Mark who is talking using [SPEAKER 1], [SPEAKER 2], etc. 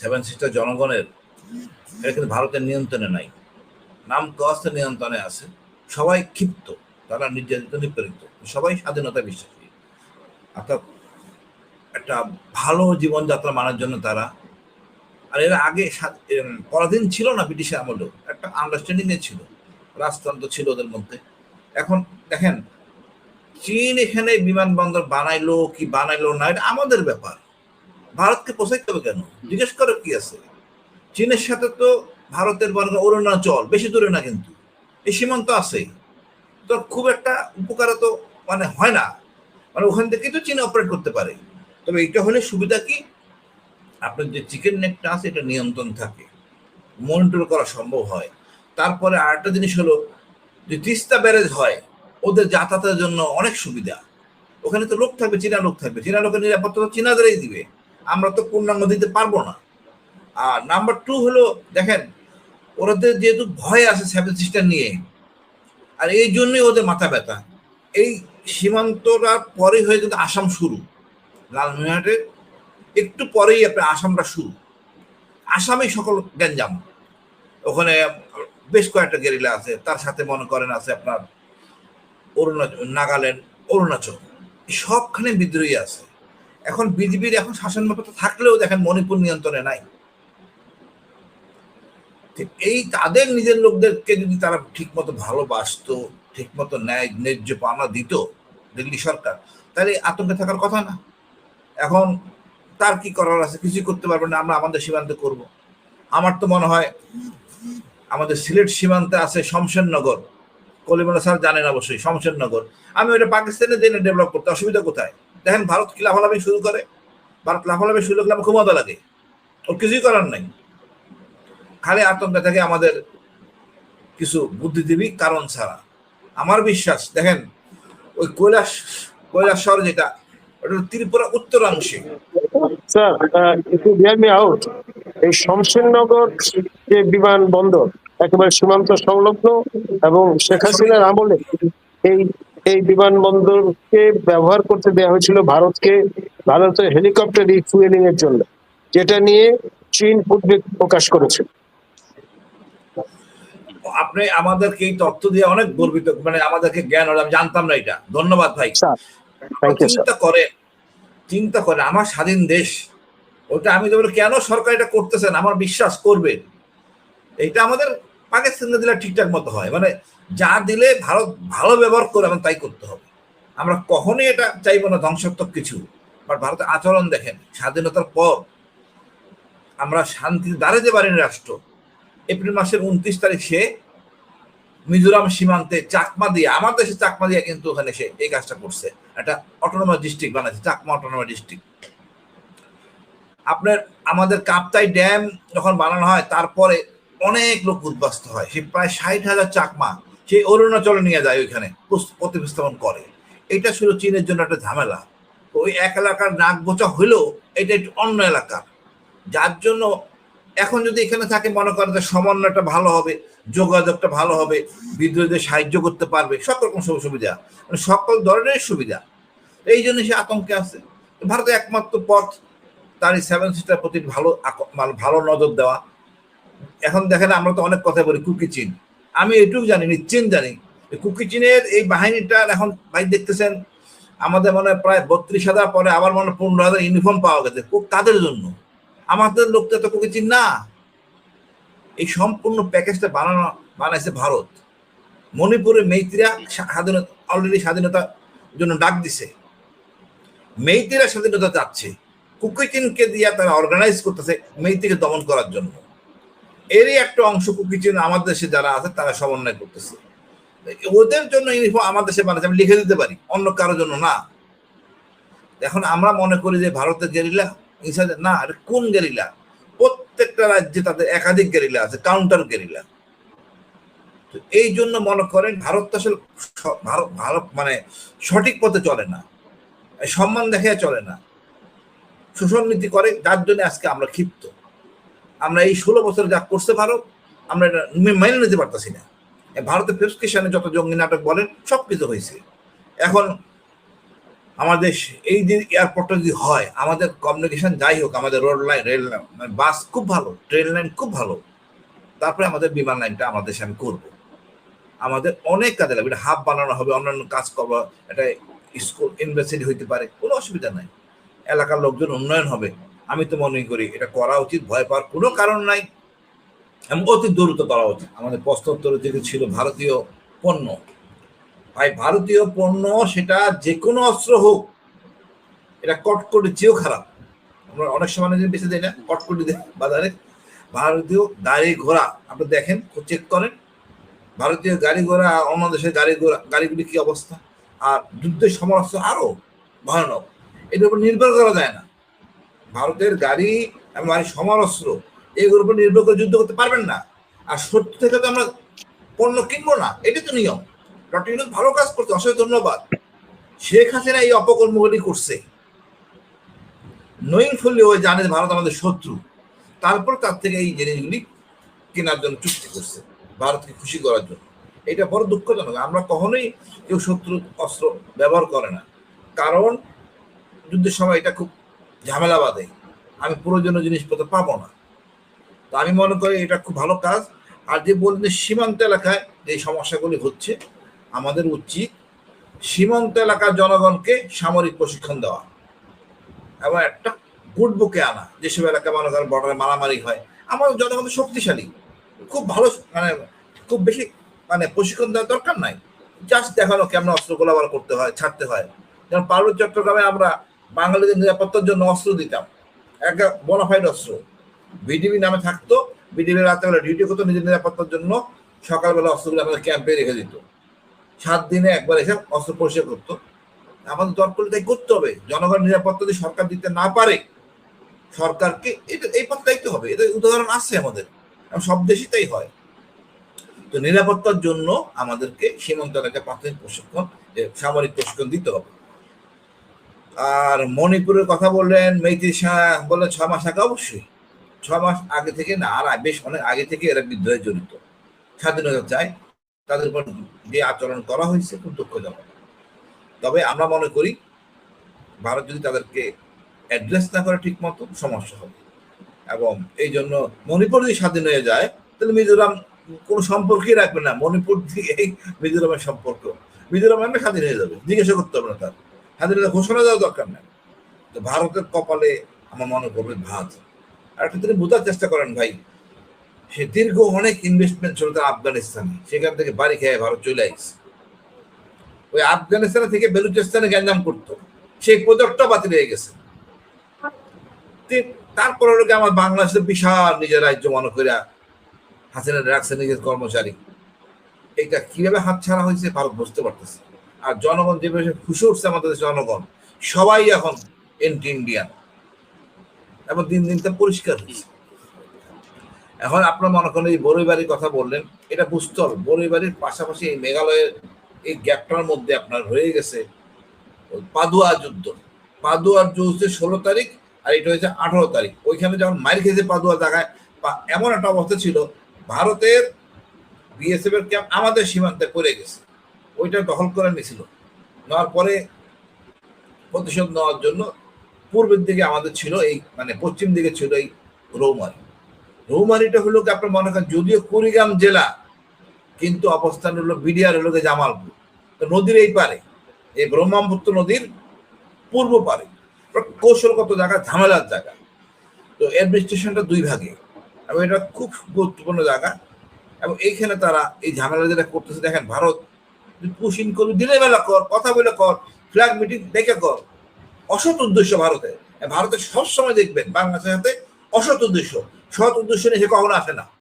[SPEAKER 1] Seven sister জনগণের, এটা কিন্তু ভারতের নিয়ন্ত্রণে নাই। নাম কস্ত নিয়ন্ত্রণে আছে। সবাই ক্ষিপ্ত, তারা নির্যাতিত, নিপীড়িত। সবাই স্বাধীনতা বিশ্বাসী। অর্থাৎ একটা ভালো জীবনযাত্রা মানার জন্য তারা, আর এর আগে পরাধীন ছিল না ব্রিটিশের আমলেও। একটা আন্ডারস্ট্যান্ডিংয়ে ছিল। রাজতন্ত্র ছিল ওদের মধ্যে। এখন দেখেন, চীন এখানে বিমানবন্দর বানাইলো কি বানাইলো না, এটা আমাদের ব্যাপার। ভারতকে পোষাইতে হবে কেন? জিজ্ঞেস করো কি আছে? চীনের সাথে তো ভারতের বর্গ অরুণাচল, বেশি দূরে না কিন্তু। এই সীমান্ত আছে তো খুব একটা উপকার তো মানে হয় না। মানে ওখান থেকে তো চীন অপারেট করতে পারে। তবে এটা হলে সুবিধা কি? আপনার যে চিকেন নেকটা আছে, এটা নিয়ন্ত্রণ থাকে। মনিটর করা সম্ভব হয়। তারপরে আরেকটা জিনিস হলো, যে তিস্তা ব্যারেজ হয়, ওদের যাতায়াতের জন্য অনেক সুবিধা। ওখানে তো লোক থাকবে, চীনা লোক থাকবে। চীনা লোকের নিরাপত্তা তো চীনাদেরই দিবে। আমরা তো পূর্ণাঙ্গ দিতে পারব না। আর নাম্বার টু হলো, দেখেন ওদের যেহেতু ভয় আছে সেভেন সিস্টার নিয়ে, আর এই জন্যই ওদের মাথা ব্যথা। এই সীমান্তটা পরে হয়ে কিন্তু আসাম শুরু লালমিনহাটের একটু পরেই আপনার আসামটা শুরু। আসামেই সকল গ্যাঞ্জাম। ওখানে বেশ কয়েকটা গেরিলা আছে, তার সাথে মনে করেন আছে আপনার অরুণাচল নাগাল্যান্ড, অরুণাচল। সবখানে বিদ্রোহী আছে। এখন বিজেপির এখন শাসন ব্যবস্থা থাকলেও দেখেন মণিপুর নিয়ন্ত্রণে নাই। এই তাদের নিজের লোকদেরকে যদি তারা ঠিক মতো ভালোবাসতো ঠিক মতো ন্যায় ন্যায্য পাওনা দিত দিল্লি সরকার, তাহলে আতঙ্কে থাকার কথা না। এখন তার কি করার আছে? কিছুই করতে পারবে না, আমরা আমাদের সীমান্তে করব। আমার তো মনে হয় আমাদের সিলেট সীমান্তে আছে শমশেরনগর। কলিমুল্লা স্যার জানেন অবশ্যই, শমশেরনগর। আমি ওটা পাকিস্তানে জেনে ডেভেলপ করতে, অসুবিধা কোথায়? দেখেন ভারত কি লাফালাফি শুরু করে? ভারত লাফালাফি শুরু করলে আমার খুব মজা লাগে। ওর কিছুই করার নাই। খালি আতঙ্কে থাকে আমাদের কিছু বুদ্ধিজীবী কারণ ছাড়া। আমার বিশ্বাস, দেখেন, ওই কৈলাস কৈলাস শহর যেটা, ওটা ত্রিপুরা উত্তরাংশে।
[SPEAKER 2] এই শমশেরনগর যে বিমানবন্দর, একেবারে সীমান্ত সংলগ্ন এবং শেখ হাসিনার আমলে এই এই বিমানবন্দরকে ব্যবহার করতে দেওয়া হয়েছিল ভারতকে ভারতের হেলিকপ্টার রিফুয়েলিং এর জন্য যেটা নিয়ে চীন উদ্বেগ প্রকাশ করেছে।
[SPEAKER 1] আপনি আমাদেরকে এই তথ্য দিয়ে অনেক গর্বিত মানে আমাদেরকে জ্ঞান হলো আমি জানতাম না এটা। ধন্যবাদ ভাই। চিন্তা করে চিন্তা করে আমার স্বাধীন দেশ ওটা আমি তো কেন সরকার এটা করতেছেন? আমার বিশ্বাস করবে এটা আমাদের পাকিস্তানে দিলে ঠিকঠাক মতো হয়। মানে যা দিলে ভারত ভালো ব্যবহার করে এবং তাই করতে হবে। আমরা কখনোই এটা চাইব না, ধ্বংসাত্মক কিছু। বাট ভারতের আচরণ দেখেন, স্বাধীনতার পর আমরা শান্তিতে দাঁড়াতে পারিনি রাষ্ট্র। এপ্রিল মাসের উনত্রিশ তারিখ সে মিজোরাম সীমান্তে চাকমা দিয়ে, আমার দেশে চাকমা দিয়ে কিন্তু ওখানে সে এই কাজটা করছে। একটা অটোনোমাস ডিস্ট্রিক্ট বানাচ্ছে চাকমা অটোনোমাস ডিস্ট্রিক্ট আপনার আমাদের কাপ্তাই ড্যাম যখন বানানো হয়, তারপরে অনেক লোক উদ্বাস্ত হয়, সে প্রায় ষাট হাজার চাকমা। সেই অরুণাচলে নিয়ে যায় ওইখানে প্রতিস্থাপন করে। এটা ছিল চীনের জন্য একটা ঝামেলা। ওই এক এলাকার নাক বোচা হলেও এটা একটু অন্য এলাকার যার জন্য এখন যদি এখানে থাকে, মনে করেন যে সমন্বয়টা ভালো হবে, যোগাযোগটা ভালো হবে, বিদ্রোহীদের সাহায্য করতে পারবে সব রকম সুযোগ সুবিধা। মানে সকল ধরনের সুবিধা। এই জন্য সে আতঙ্কে আছে। ভারতের একমাত্র পথ, তার এই সেভেন সিস্টার প্রতি ভালো মানে ভালো নজর দেওয়া। এখন দেখেন আমরা তো অনেক কথা বলি, কুকি চীন। আমি এটুকু জানি, নিশ্চিন্ত জানি এই কুকি চীনের এই বাহিনীটার এখন ভাই দেখতেছেন, আমাদের মনে হয় প্রায় বত্রিশ হাজার পরে আবার মনে হয় পনেরো হাজার ইউনিফর্ম পাওয়া গেছে। কাদের জন্য। আমাদের লোকটা তো কুকি চীন না। এই সম্পূর্ণ প্যাকেজটা বানানো, বানাইছে ভারত। মণিপুরে মেইতিরা স্বাধীনতা অলরেডি স্বাধীনতার জন্য ডাক দিছে। মেইতিরা স্বাধীনতা চাচ্ছে। কুকিচিনকে দিয়ে তারা অর্গানাইজ করতেছে মেইতিকে দমন করার জন্য। এরই একটা অংশ কুকিচিন আমাদের দেশে যারা আছে তারা সমন্বয় করতেছে। ওদের জন্য ইউনিফর্ম আমার দেশে বানাচ্ছে, আমি লিখে দিতে পারি, অন্য কারোর জন্য না। এখন আমরা মনে করি যে ভারতের গেরিলা ইনসাইড না এটা কোন গেরিলা? প্রত্যেকটা রাজ্যে তাদের একাধিক গেরিলা আছে কাউন্টার গেরিলা। তো এই জন্য মনে করেন ভারত তো আসলে ভারত ভারত মানে সঠিক পথে চলে না। সম্মান দেখে চলে না। শোষণ নীতি করে, যার জন্য আজকে আমরা ক্ষিপ্ত। আমরা এই ষোলো বছর যা করছে ভারত, আমরা এটা মেনে নিতে পারতেছি না। ভারতের প্রেসক্রিপশনে যত জঙ্গি নাটক বলেন, সব কিছু হয়েছে। এখন আমাদের এই যে এয়ারপোর্টটা যদি হয়, আমাদের কমিউনিকেশন যাই হোক, আমাদের রোড লাইন রেল লাইন মানে বাস খুব ভালো ট্রেন লাইন খুব ভালো। তারপরে আমাদের বিমান লাইনটা আমাদের আমি করব। আমাদের অনেক কাজে লাগবে, এটা হাব বানানো হবে, অন্যান্য কাজ করব, এটা স্কুল ইউনিভার্সিটি হইতে পারে, কোনো অসুবিধা নাই। এলাকার লোকজন উন্নয়ন হবে। আমি তো মনে করি এটা করা উচিত, ভয় পাওয়ার কোনো কারণ নাই। এবং অতি দ্রুত করা উচিত। আমাদের প্রশ্নোত্তর দিকে ছিল ভারতীয় পণ্য। ভাই, ভারতীয় পণ্য সেটা যে কোনো অস্ত্র হোক, এটা কটকটি চেয়েও খারাপ। আমরা অনেক সময় বেঁচে দেয় না, কটকটি বাজারে। ভারতীয় গাড়ি ঘোড়া, আপনি দেখেন চেক করেন। ভারতীয় গাড়ি ঘোড়া অন্য দেশের গাড়ি ঘোড়া, গাড়িগুলি কি অবস্থা? আর যুদ্ধের সমস্ত আরও ভয়ানক। এটার উপর নির্ভর করা যায় না। ভারতের গাড়ি মানে সমরাস্ত্র, এগুলোর উপর নির্ভর করে যুদ্ধ করতে পারবেন না। আর সত্য থেকে তো আমরা পণ্য কিনবো না, এটাই তো নিয়ম। ডক্টর ইউনুস ভালো কাজ করছে অসংখ্য ধন্যবাদ। শেখ হাসিনা এই অপকর্মগুলি করছে। নোয়িং ফুললি ওই জানে ভারত আমাদের শত্রু। তারপর তার থেকে এই জিনিসগুলি কেনার জন্য চুক্তি করছে, ভারতকে খুশি করার জন্য। এটা বড় দুঃখজনক। আমরা কখনোই কেউ শত্রু অস্ত্র ব্যবহার করে না। কারণ যুদ্ধের সময় এটা খুব ঝামেলা বাদে আমি প্রয়োজনীয় জিনিসপত্র পাবো না। তো আমি মনে করি এটা খুব ভালো কাজ। আর যে বললেন সীমান্ত এলাকায় যে সমস্যাগুলি হচ্ছে, আমাদের উচিত সীমান্ত এলাকার জনগণকে সামরিক প্রশিক্ষণ দেওয়া এবং একটা গুড বুকে আনা। যেসব এলাকা মনে করেন বর্ডারে মারামারি হয়, আমাদের জনগণ শক্তিশালী। খুব ভালো মানে খুব বেশি মানে প্রশিক্ষণ দেওয়ার দরকার নাই। জাস্ট দেখানো কেমন অস্ত্র গোলাবার করতে হয়, ছাড়তে হয়। যেমন পার্বত্য চট্টগ্রামে আমরা বাঙালিদের নিরাপত্তার জন্য অস্ত্র দিতাম। একটা বোনাফাইড অস্ত্র। বিডিবি নামে থাকতো বিডিবি রাত্রেবেলা ডিউটি করতো নিজের নিরাপত্তার জন্য, সকালবেলা অস্ত্রগুলো আমাদের ক্যাম্পে রেখে দিত। সাত দিনে একবার এসে অস্ত্র পরিষ্কার করতো। আমাদের দরকার তাই করতে হবে। জনগণ নিরাপত্তা যদি সরকার দিতে না পারে, সরকারকে এটা, এই পথ দায়িত্ব হবে। এটা উদাহরণ আছে আমাদের। সব দেশই তাই হয়। তো নিরাপত্তার জন্য আমাদেরকে সীমান্ত এলাকায় প্রাথমিক প্রশিক্ষণ সামরিক প্রশিক্ষণ দিতে হবে। আর মণিপুরের কথা বললেন মেইতি শাহ- বললেন ছয় মাস আগে অবশ্যই। ছয় মাস আগে থেকে না, আর বেশ অনেক আগে থেকে এরা বিদ্রোহে জড়িত। স্বাধীনতা চায় তাদের উপর যে আচরণ করা হয়েছে খুব দুঃখজনক। তবে আমরা মনে করি, ভারত যদি তাদেরকে অ্যাড্রেস না করে ঠিক মতো, সমস্যা হবে। এবং এই জন্য মণিপুর যদি স্বাধীন হয়ে যায়, তাহলে মিজোরাম কোনো সম্পর্কই রাখবে না। মণিপুর দিয়েই মিজোরামের সম্পর্ক। মিজোরাম এমনি স্বাধীন হয়ে যাবে। জিজ্ঞাসা করতে হবে না তার। স্বাধীনতা ঘোষণা দেওয়ার দরকার নেই। তো ভারতের কপালে আমার মনে করবে ভাত। আর একটা তিনি বোঝার চেষ্টা করেন ভাই, সে দীর্ঘ অনেক ইনভেস্টমেন্ট ছিল তার আফগানিস্তানে। সেখান থেকে বাড়ি খেয়ে ভারত চলে আসছে। ওই আফগানিস্তান থেকে বেলুচিস্তানে গ্যাঞ্জাম করতো। সেই প্রজেক্টটা বাতিল হয়ে গেছে। তারপর হলো কি আমার বাংলাদেশের বিশাল নিজের রাজ্য মনে করে হাসিনা রাখছে নিজের কর্মচারী। এটা কীভাবে হাত ছাড়া হয়েছে ভারত বুঝতে পারতেছে আর জনগণ যে যেভাবে খুশি উঠছে আমাদের জনগণ, সবাই এখন এন্টি ইন্ডিয়ান এবং দিন দিন তা পরিষ্কার হয়েছে এখন আপনার মনে করেন এই বড়ই বাড়ির কথা বললেন, এটা বুঝতে হবে বড়ই বাড়ির পাশাপাশি এই মেঘালয়ের এই গ্যাপটার মধ্যে আপনার হয়ে গেছে পাদুয়া যুদ্ধ। পাদুয়ার যুদ্ধ ষোলো তারিখ আর এটা হয়েছে আঠারো তারিখ। ওইখানে যখন মার খেয়েছে পাদুয়া জায়গায়, বা এমন একটা অবস্থা ছিল, ভারতের বিএসএফ এর ক্যাম্প আমাদের সীমান্তে পড়ে গেছে। ওইটা দখল করে নিয়েছিল। নেওয়ার পরে প্রতিশোধ নেওয়ার জন্য পূর্বের দিকে আমাদের ছিল এই মানে পশ্চিম দিকে ছিল এই রৌমারি। রৌমারিটা হলো কি আপনার মনে করেন যদিও কুড়িগ্রাম জেলা, কিন্তু অবস্থান হলো বিডিআর হলো জামালপুর। তো নদীর এই পারে, এই ব্রহ্মপুত্র নদীর পূর্ব পারে। কৌশলগত জায়গা, ঝামেলার জায়গা। তো অ্যাডমিনিস্ট্রেশনটা দুই ভাগে, এবং এটা খুব গুরুত্বপূর্ণ জায়গা। এবং এইখানে তারা এই ঝামেলা যেটা করতেছে, দেখেন ভারত পুশিন করবি, দিনের বেলা কর, কথা বলে কর ফ্ল্যাগ মিটিং দেখে কর। অসৎ উদ্দেশ্য ভারতের ভারতে সবসময় দেখবেন বাংলাদেশের সাথে অসৎ উদ্দেশ্য। সৎ উদ্দেশ্য নিয়ে সে কখনো আসে না।